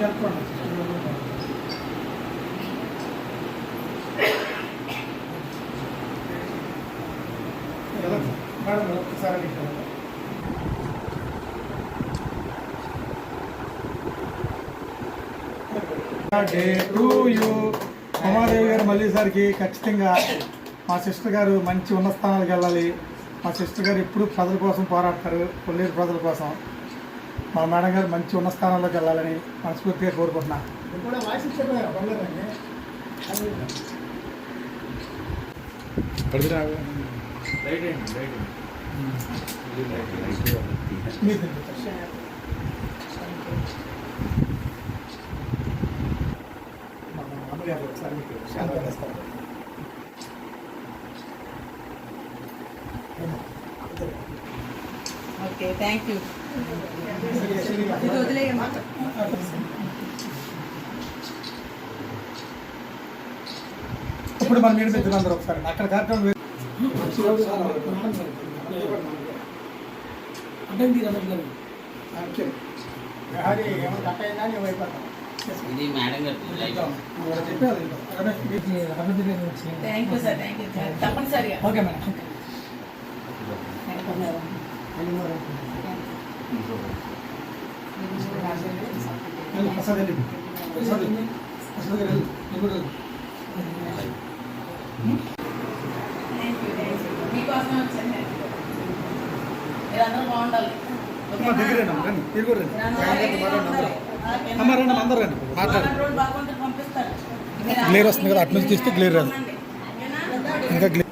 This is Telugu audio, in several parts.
చెప్పండి మేడం ఒక్కసారి డే టు యూ ఉమాదేవి గారు మళ్ళీసారికి ఖచ్చితంగా మా సిస్టర్ గారు మంచి ఉన్నత స్థానాలకు వెళ్ళాలి. మా సిస్టర్ గారు ఎప్పుడు ప్రజల కోసం పోరాడతారు కొల్లేరు ప్రజల కోసం. మా మేడం గారు మంచి ఉన్న స్థానాల్లోకి వెళ్ళాలని మనస్ఫూర్తిగా చేస్తారు. Okay thank you. ఇది వదిలేయమ్మా ఇప్పుడు మనం మీరు పెద్దలు అందరూ ఒకసారి. అక్కడ కార్యక్రమం ఇది మేడం గారు ఓకే మేడం. అమ్మ రండి అందరూ. రండి మాట్లాడండి క్లియర్ వస్తుంది కదా, అటు నుంచి తీస్తే క్లియర్ రాదు. ఇంకా క్లి-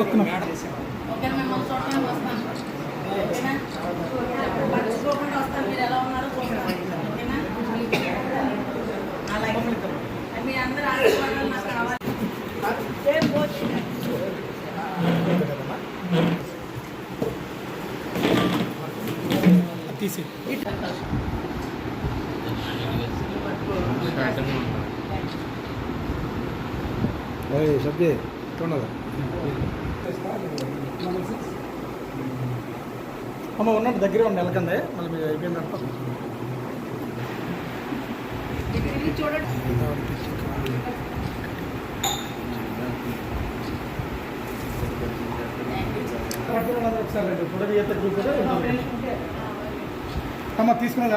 ఒక్క నిమిషం. ఓకేనా మిమ్మల్ని చూడటానికి వస్తాను ఓకేనా పట్టించుకోకుండా వస్తాను మీరు ఎలా ఉన్నారో చూస్తాను ఓకేనా అలాగే మీ అందరూ ఆశీర్వాదాలు నాకు కావాలి ఏం పోతుంది అది తీసి. సబ్జే చూడదా అమ్మ ఉన్నట్టు దగ్గర ఉండి నెలకందే మళ్ళీ మీరు అయిపోయిన తర్వాత చూడండి ఒకసారి రండి ఫోటో తీయతే చూసారా అమ్మ తీసుకుని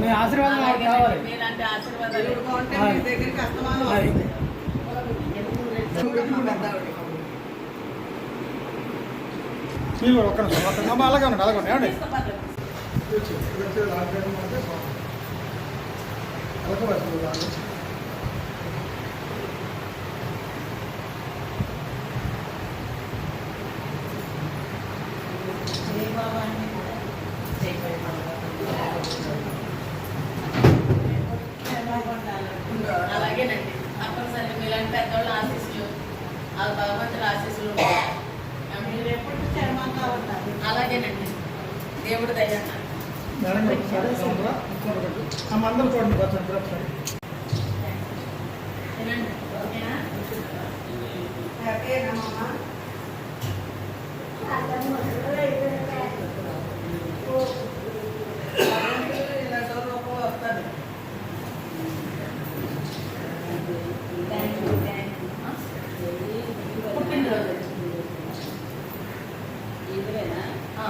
మీ ఆశీర్వాదం నాకు కావాలి. మీరు ఒక్క నిమిషం. అమ్మ అలాగే ఉండండి అలాగే ఉండండి. ఏమండి? జై బాబా. అలాగేనండి తప్పనిసరిగా మీలాంటి పెద్దవాళ్ళ ఆశీస్సులు ఆ భగవంతుల ఆశీస్సులు మీరు ఎప్పుడు ఉంటారు అలాగేనండి. దేవుడు దయ మేడం గారు ఒకసారి. అందరూ చూడండి మీరు ఒకసారి తినండి ఓకేనా థ్యాంక్ యూ థ్యాంక్ యూ పుట్టినరోజు ఆ.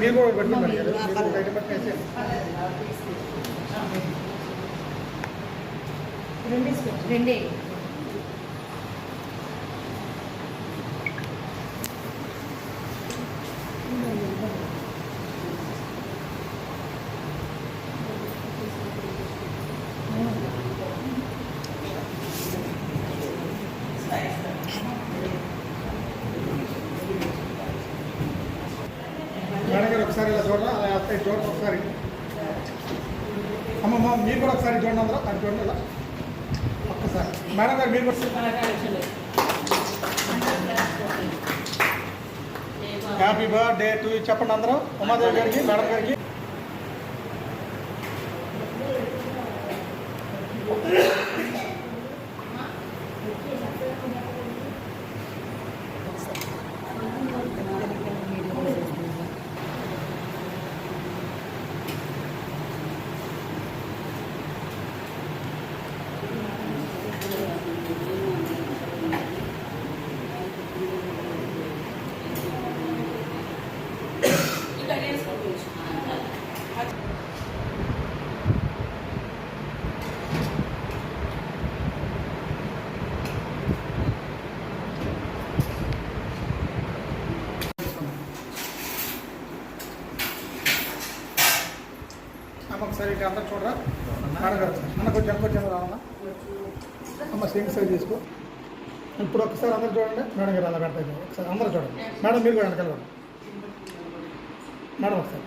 మీరు కూడా పెట్టుకుంటారు కదా రెండే మేడం చూడండి అలా చూడండి ఒకసారి. అమ్మమ్మ మీరు కూడా ఒకసారి చూడండి అందరూ అది చూడండి ఇలా ఒక్కసారి. మేడం గారు మీరు కూడా హ్యాపీ బర్త్డే టు చెప్పండి అందరూ. ఉమాదేవి గారికి మేడం గారికి ఇక్కడ వేసుకోవచ్చు అమ్మ ఒకసారి అందరు చూడరా? మేడం అన్న కొంచెం వెనక వచ్చాను అమ్మ సింగ్ సైజ్ తీసుకో ఇప్పుడు ఒకసారి అందరు చూడండి. మేడం గారు అలా పెడతాయి ఒకసారి అందరూ చూడండి. మేడం మీరు కూడా వెనకాల మేడం ఒకసారి.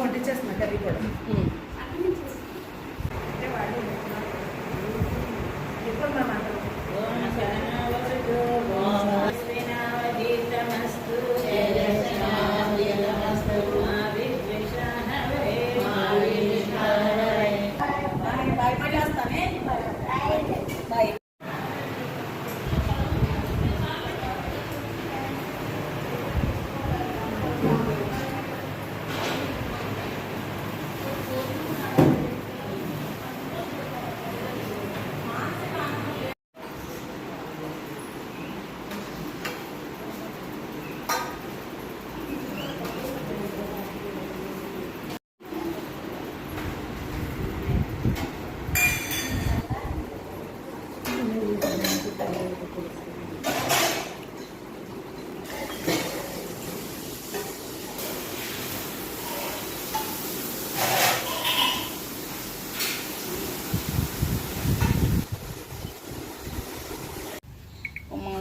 వంటించేస్తున్నా కర్రీ కూడా.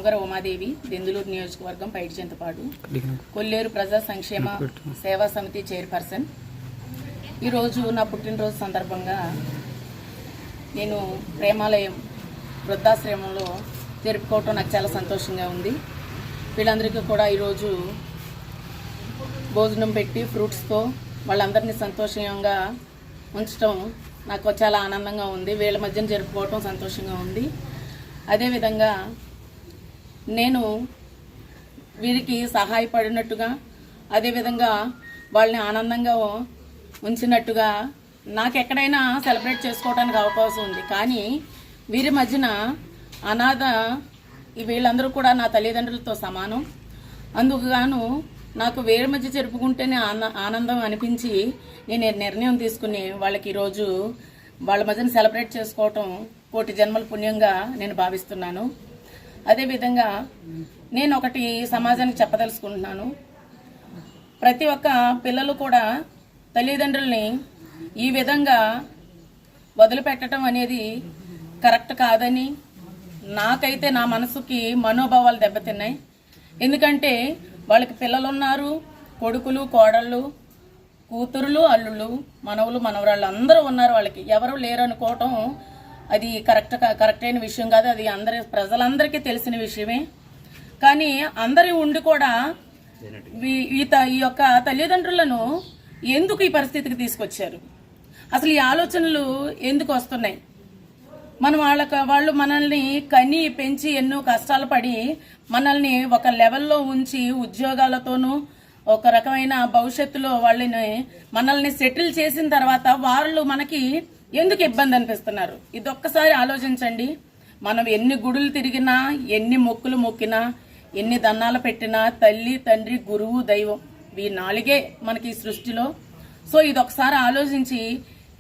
మంగర ఉమాదేవి దెందులూరు నియోజకవర్గం పైడిచెంతపాడు కొల్లేరు ప్రజా సంక్షేమ సేవా సమితి చైర్పర్సన్. ఈరోజు నా పుట్టినరోజు సందర్భంగా నేను ప్రేమాలయం వృద్ధాశ్రమంలో జరుపుకోవటం నాకు చాలా సంతోషంగా ఉంది. వీళ్ళందరికీ కూడా ఈరోజు భోజనం పెట్టి ఫ్రూట్స్తో వాళ్ళందరినీ సంతోషంగా ఉంచడం నాకు చాలా ఆనందంగా ఉంది. వీళ్ళ మధ్యన జరుపుకోవటం సంతోషంగా ఉంది. అదేవిధంగా నేను వీరికి సహాయపడినట్టుగా అదేవిధంగా వాళ్ళని ఆనందంగా ఉంచినట్టుగా నాకు ఎక్కడైనా సెలబ్రేట్ చేసుకోవడానికి అవకాశం ఉంది. కానీ వీరి మధ్యన అనాథ వీళ్ళందరూ కూడా నా తల్లిదండ్రులతో సమానం. అందుకు గాను నాకు వేరే మధ్య జరుపుకుంటేనే ఆనందం అనిపించి నేను నిర్ణయం తీసుకుని వాళ్ళకి ఈరోజు వాళ్ళ మధ్యన సెలబ్రేట్ చేసుకోవటం కోటి జన్మల పుణ్యంగా నేను భావిస్తున్నాను. అదేవిధంగా నేను ఒకటి సమాజానికి చెప్పదలుచుకుంటున్నాను. ప్రతి ఒక్క పిల్లలు కూడా తల్లిదండ్రుల్ని ఈ విధంగా వదిలిపెట్టడం అనేది కరెక్ట్ కాదని నాకైతే నా మనసుకి మనోభావాలు దెబ్బతిన్నాయి. ఎందుకంటే వాళ్ళకి పిల్లలు ఉన్నారు కొడుకులు కోడళ్ళు కూతురులు అల్లుళ్ళు మనవులు మనవరాళ్ళు అందరూ ఉన్నారు వాళ్ళకి. ఎవరు లేరు అనుకోవటం అది కరెక్ట్ కరెక్ట్ అయిన విషయం కాదు అది అందరి ప్రజలందరికీ తెలిసిన విషయమే. కానీ అందరి ఉండి కూడా ఈ త- ఈ యొక్క తల్లిదండ్రులను ఎందుకు ఈ పరిస్థితికి తీసుకొచ్చారు? అసలు ఈ ఆలోచనలు ఎందుకు వస్తున్నాయి? మనం వాళ్ళకి వాళ్ళు మనల్ని కని పెంచి ఎన్నో కష్టాలు పడి మనల్ని ఒక లెవెల్లో ఉంచి ఉద్యోగాలతోనూ ఒక రకమైన భవిష్యత్తులో వాళ్ళని మనల్ని సెటిల్ చేసిన తర్వాత వాళ్ళు మనకి ఎందుకు ఇబ్బంది అనిపిస్తున్నారు? ఇది ఒక్కసారి ఆలోచించండి. మనం ఎన్ని గుడులు తిరిగినా ఎన్ని మొక్కులు మొక్కినా ఎన్ని దన్నాలు పెట్టినా తల్లి తండ్రి గురువు దైవం ఈ నాలుగే మనకి ఈ సృష్టిలో. సో ఇది ఒకసారి ఆలోచించి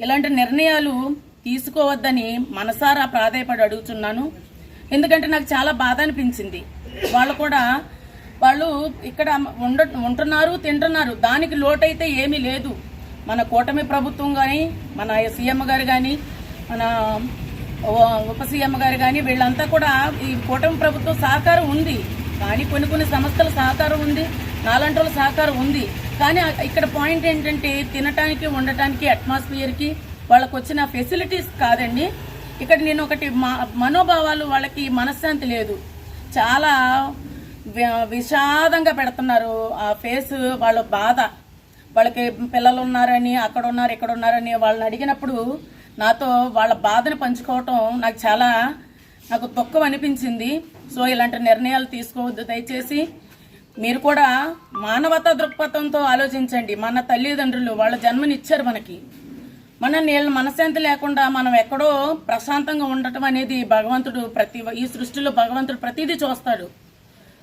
ఇలాంటి నిర్ణయాలు తీసుకోవద్దని మనసారా ప్రాధాయపడి అడుగుతున్నాను. ఎందుకంటే నాకు చాలా బాధ అనిపించింది. వాళ్ళు కూడా వాళ్ళు ఇక్కడ ఉండ ఉంటున్నారు తింటున్నారు. దానికి లోటైతే ఏమీ లేదు. మన కూటమి ప్రభుత్వం కానీ మన సీఎం గారు కానీ మన ఉప సీఎం గారు కానీ వీళ్ళంతా కూడా ఈ కూటమి ప్రభుత్వం సహకారం ఉంది. కానీ కొన్ని కొన్ని సంస్థల సహకారం ఉంది. నాలాంటి సహకారం ఉంది. కానీ ఇక్కడ పాయింట్ ఏంటంటే తినటానికి ఉండటానికి అట్మాస్ఫియర్కి వాళ్ళకు వచ్చిన ఫెసిలిటీస్ కాదండి. ఇక్కడ నేను ఒకటి మా- మనోభావాలు వాళ్ళకి మనశ్శాంతి లేదు. చాలా విషాదంగా పెడుతున్నారు. ఆ ఫేస్ వాళ్ళ బాధ. వాళ్ళకి పిల్లలు ఉన్నారని అక్కడ ఉన్నారు ఇక్కడ ఉన్నారని వాళ్ళని అడిగినప్పుడు నాతో వాళ్ళ బాధను పంచుకోవటం నాకు చాలా నాకు దుఃఖం అనిపించింది. సో ఇలాంటి నిర్ణయాలు తీసుకోవద్దు. దయచేసి మీరు కూడా మానవతా దృక్పథంతో ఆలోచించండి. మన తల్లిదండ్రులు వాళ్ళ జన్మనిచ్చారు మనకి. మన నీళ్ళ మనశాంతి లేకుండా మనం ఎక్కడో ప్రశాంతంగా ఉండటం అనేది భగవంతుడు ప్రతి ఈ సృష్టిలో భగవంతుడు ప్రతిదీ చూస్తాడు.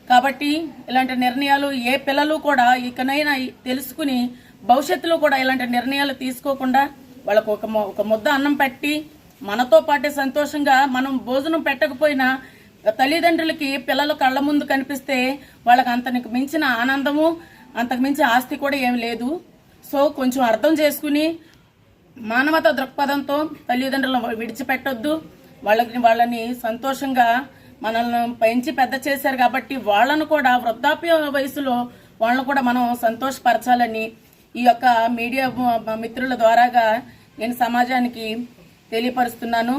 కాబట్టి ఇలాంటి నిర్ణయాలు ఏ పిల్లలు కూడా ఇకనైనా తెలుసుకుని భవిష్యత్తులో కూడా ఇలాంటి నిర్ణయాలు తీసుకోకుండా వాళ్ళకు ఒక ము- ఒక ముద్ద అన్నం పెట్టి మనతో పాటే సంతోషంగా మనం భోజనం పెట్టకపోయినా తల్లిదండ్రులకి పిల్లలు కళ్ళ ముందు కనిపిస్తే వాళ్ళకి అంతకు మించిన ఆనందము అంతకు మించిన ఆస్తి కూడా ఏమి లేదు. సో కొంచెం అర్థం చేసుకుని మానవత దృక్పథంతో తల్లిదండ్రులను విడిచిపెట్టొద్దు. వాళ్ళకి వాళ్ళని సంతోషంగా మనల్ని పెంచి పెద్ద చేశారు కాబట్టి వాళ్ళను కూడా వృద్ధాప్య వయసులో వాళ్ళను కూడా మనం సంతోషపరచాలని ఈ యొక్క మీడియా మిత్రుల ద్వారాగా నేను సమాజానికి తెలియపరుస్తున్నాను.